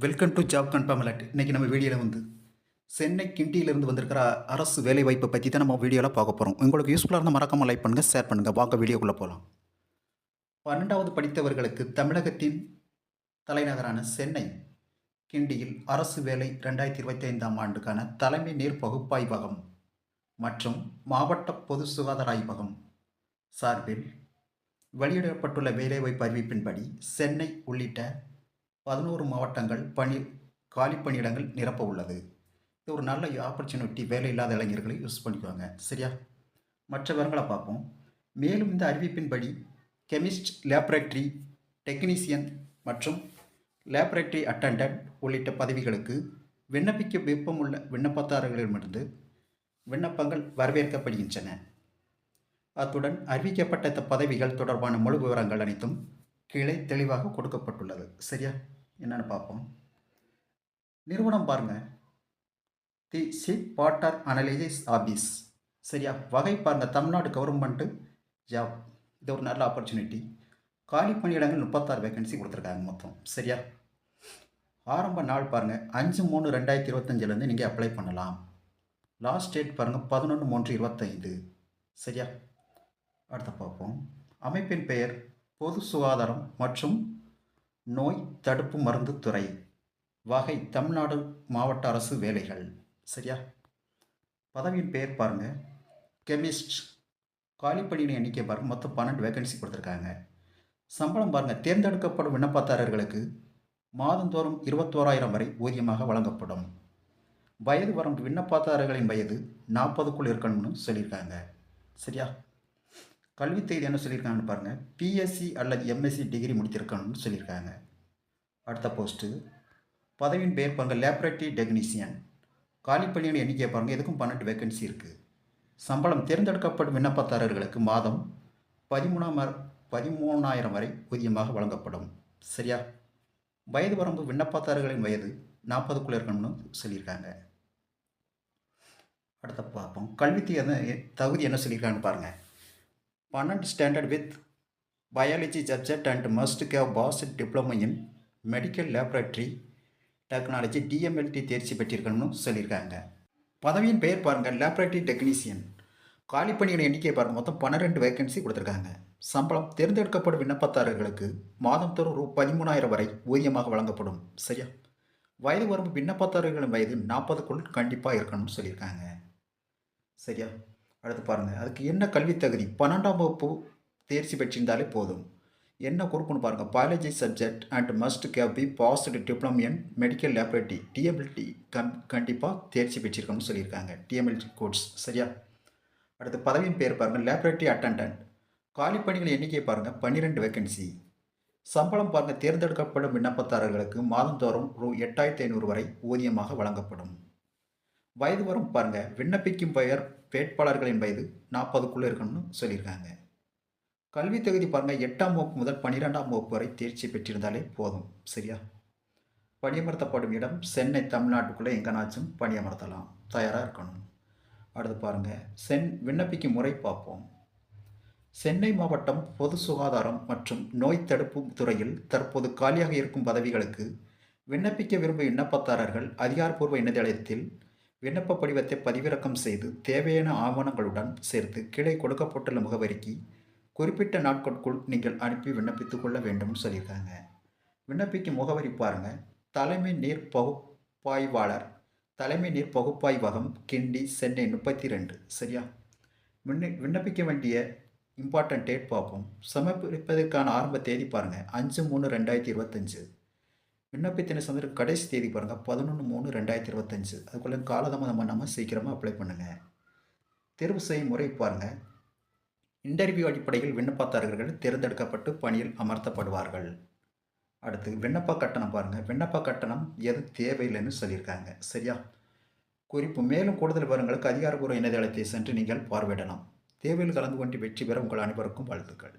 Welcome to job confirm alert இன்றைக்கி நம்ம வீடியோவில் வந்து சென்னை கிண்டியிலிருந்து வந்திருக்கிற அரசு வேலைவாய்ப்பை பற்றி தான் நம்ம வீடியோவில் பார்க்க போகிறோம் உங்களுக்கு யூஸ்ஃபுல்லாக இருந்தால் மறக்காமல் லைக் பண்ணுங்கள் ஷேர் பண்ணுங்கள் வாங்க வீடியோக்குள்ளே போகலாம் பன்னெண்டாவது படித்தவர்களுக்கு தமிழகத்தின் தலைநகரான சென்னை கிண்டியில் அரசு வேலை ரெண்டாயிரத்தி இருபத்தி ஐந்தாம் ஆண்டுக்கான தலைமை நீர் பகுப்பாய்வகம் மற்றும் மாவட்ட பொது சுகாதார ஆய்வகம் சார்பில் வெளியிடப்பட்டுள்ள வேலைவாய்ப்பு அறிவிப்பின்படி சென்னை உள்ளிட்ட பதினோரு மாவட்டங்கள் பணி காலி பணியிடங்கள் நிரப்ப உள்ளது. இது ஒரு நல்ல ஆப்பர்ச்சுனிட்டி வேலை இல்லாத இளைஞர்களை யூஸ் பண்ணிக்குவாங்க. சரியா? மற்ற விவரங்களை பார்ப்போம். மேலும் இந்த அறிவிப்பின்படி கெமிஸ்ட் லேபரேட்டரி டெக்னீசியன் மற்றும் லேபரேட்டரி அட்டண்டன்ட் உள்ளிட்ட பதவிகளுக்கு விண்ணப்பிக்க விருப்பமுள்ள விண்ணப்பதாரர்களிடமிருந்து விண்ணப்பங்கள் வரவேற்கப்படுகின்றன. அத்துடன் அறிவிக்கப்பட்ட இந்த பதவிகள் தொடர்பான முழு விவரங்கள் அனைத்தும் கீழே தெளிவாக கொடுக்கப்பட்டுள்ளது. சரியா? என்னென்னு பார்ப்போம். நிறுவனம் பாருங்க. The ship water analysis office. சரியா? வகை பாருங்க. Tamil Nadu government job. இது ஒரு நல்ல ஆப்பர்ச்சுனிட்டி காலி பணியிடங்கள் முப்பத்தாறு வேகன்சி கொடுத்துருக்காங்க மொத்தம். சரியா? ஆரம்ப நாள் பாருங்கள் அஞ்சு மூணு ரெண்டாயிரத்தி இருபத்தஞ்சிலேருந்து நீங்கள் அப்ளை பண்ணலாம். லாஸ்ட் டேட் பாருங்கள் பதினொன்று மூன்று இருபத்தைந்து. சரியா? அடுத்து பார்ப்போம். அமைப்பின் பெயர் பொது சுகாதாரம் மற்றும் நோய் தடுப்பு மருந்து துறை வகை தமிழ்நாடு மாவட்ட அரசு வேலைகள் சரியா? பதவியின் பெயர் பாருங்கள் கெமிஸ்ட். காலிப்பணியின் எண்ணிக்கை பாருங்க. மொத்தம் பன்னெண்டு வேகன்சி கொடுத்துருக்காங்க. சம்பளம் பாருங்கள் தேர்ந்தெடுக்கப்படும் விண்ணப்பதாரர்களுக்கு மாதந்தோறும் இருபத்தோராயிரம் வரை ஊதியமாக வழங்கப்படும். வயது வரம்பு விண்ணப்பதாரர்களின் வயது நாற்பதுக்குள் இருக்கணும்னு சொல்லியிருக்காங்க. சரியா? கல்வி தகுதி என்ன சொல்லியிருக்காங்கன்னு பாருங்கள் பிஎஸ்சி அல்லது எம்எஸ்சி டிகிரி முடித்திருக்கணும்னு சொல்லியிருக்காங்க. அடுத்த போஸ்ட்டு பதவியின் பெயர் பாருங்கள் லேபரேட்டரி காலி பணியின் எண்ணிக்கையை பாருங்கள் எதுக்கும் பன்னெண்டு வேகன்சி இருக்குது சம்பளம் தேர்ந்தெடுக்கப்படும் விண்ணப்பதாரர்களுக்கு மாதம் பதிமூணாம் பதிமூணாயிரம் வரை ஊதியமாக வழங்கப்படும். சரியா? வயது வரம்பு விண்ணப்பதாரர்களின் வயது நாற்பதுக்குள்ளே இருக்கணும்னு சொல்லியிருக்காங்க. அடுத்த பார்ப்போம். கல்வி தகுதி தகுதி என்ன சொல்லியிருக்காங்கன்னு பாருங்கள் பன்னெண்டு standard with biology subject and must have pass diploma in medical laboratory technology DMLT தேர்ச்சி பெற்றிருக்கணும்னு சொல்லியிருக்காங்க. பதவியின் பெயர் பாருங்கள் லேப்ரேட்டரி டெக்னீசியன் காலி பணியின் எண்ணிக்கை பாருங்கள் மொத்தம் பன்னிரெண்டு வேகன்சி கொடுத்துருக்காங்க. சம்பளம் தேர்ந்தெடுக்கப்படும் விண்ணப்பதாரர்களுக்கு மாதம் தோறும் ரூ பதிமூணாயிரம் வரை ஊதியமாக வழங்கப்படும். சரியா? வயது வரம்பு விண்ணப்பதாரர்களின் வயது நாற்பதுக்குள் கண்டிப்பாக இருக்கணும்னு சொல்லியிருக்காங்க. சரியா? அடுத்து பாருங்கள் அதுக்கு என்ன கல்வி தகுதி? பன்னெண்டாம் வகுப்பு தேர்ச்சி பெற்றிருந்தாலே போதும். என்ன குரூப்னு பாருங்கள் biology subject and must have be passed diploma in medical laboratory DMLT cum கண்டிப்பாக தேர்ச்சி பெற்றிருக்கணும்னு சொல்லியிருக்காங்க. டிஎம்எல்டி கோர்ஸ் சரியா? அடுத்து பதவியின் பேர் பாருங்கள் லேபரேட்டரி அட்டண்டன்ட் காலிப்பணிகள் எண்ணிக்கை பாருங்கள் பன்னிரெண்டு வேகன்சி சம்பளம் பாருங்கள் தேர்ந்தெடுக்கப்படும் விண்ணப்பதாரர்களுக்கு மாதந்தோறும் ரூ எட்டாயிரத்தி ஐநூறு வரை ஊதியமாக வழங்கப்படும். வயது வரும் பாருங்கள் விண்ணப்பிக்கும் பெயர் வேட்பாளர்களின் வயது நாற்பதுக்குள்ளே இருக்கணும்னு சொல்லியிருக்காங்க. கல்வி தகுதி பாருங்கள் எட்டாம் வகுப்பு முதல் பன்னிரெண்டாம் வகுப்பு வரை தேர்ச்சி பெற்றிருந்தாலே போதும் சரியா? பணியமர்த்தப்படும் இடம் சென்னை தமிழ்நாட்டுக்குள்ளே எங்கேனாச்சும் பணியமர்த்தலாம் தயாராக இருக்கணும். அடுத்து பாருங்கள் சென் விண்ணப்பிக்கும் முறை பார்ப்போம். சென்னை மாவட்டம் பொது சுகாதாரம் மற்றும் நோய் தடுப்பு துறையில் தற்போது காலியாக இருக்கும் பதவிகளுக்கு விண்ணப்பிக்க விரும்பும் விண்ணப்பதாரர்கள் அதிகாரப்பூர்வ இணையதளத்தில் விண்ணப்ப படிவத்தை பதிவிறக்கம் செய்து தேவையான ஆவணங்களுடன் சேர்த்து கீழே கொடுக்கப்பட்டுள்ள முகவரிக்கு குறிப்பிட்ட நாட்களுக்குள் நீங்கள் அனுப்பி விண்ணப்பித்து கொள்ள வேண்டும்னு சொல்லியிருக்காங்க. விண்ணப்பிக்கும் முகவரி பாருங்கள் தலைமை நீர் பகுப்பாய்வாளர் தலைமை நீர் பகுப்பாய்வகம் கிண்டி சென்னை முப்பத்தி ரெண்டு சரியா? விண்ண விண்ணப்பிக்க வேண்டிய இம்பார்ட்டன்ட் டேட் பார்ப்போம். சமர்ப்பிப்பதற்கான ஆரம்ப தேதி பாருங்கள் அஞ்சு மூணு ரெண்டாயிரத்தி இருபத்தஞ்சு. விண்ணப்பித்தின சந்திரம் கடைசி தேதி பாருங்கள் பதினொன்று மூணு ரெண்டாயிரத்தி இருபத்தஞ்சு. அதுக்குள்ளே காலதாமதம் பண்ணாமல் சீக்கிரமாக அப்ளை பண்ணுங்கள் தேர்வு செய்யும் முறை பாருங்கள் இன்டர்வியூ அடிப்படையில் விண்ணப்பதாரர்கள் தேர்ந்தெடுக்கப்பட்டு பணியில் அமர்த்தப்படுவார்கள். அடுத்து விண்ணப்ப கட்டணம் பாருங்கள் விண்ணப்ப கட்டணம் எது தேவையில்லைன்னு சொல்லியிருக்காங்க. சரியா? குறிப்பு மேலும் கூடுதல் விவரங்களுக்கு அதிகாரப்பூர்வ இணையதளத்தை சென்று நீங்கள் பார்வையிடலாம். தேவையில் கலந்து கொண்டு வெற்றி பெற உங்கள் அனைவருக்கும் வாழ்த்துக்கள்.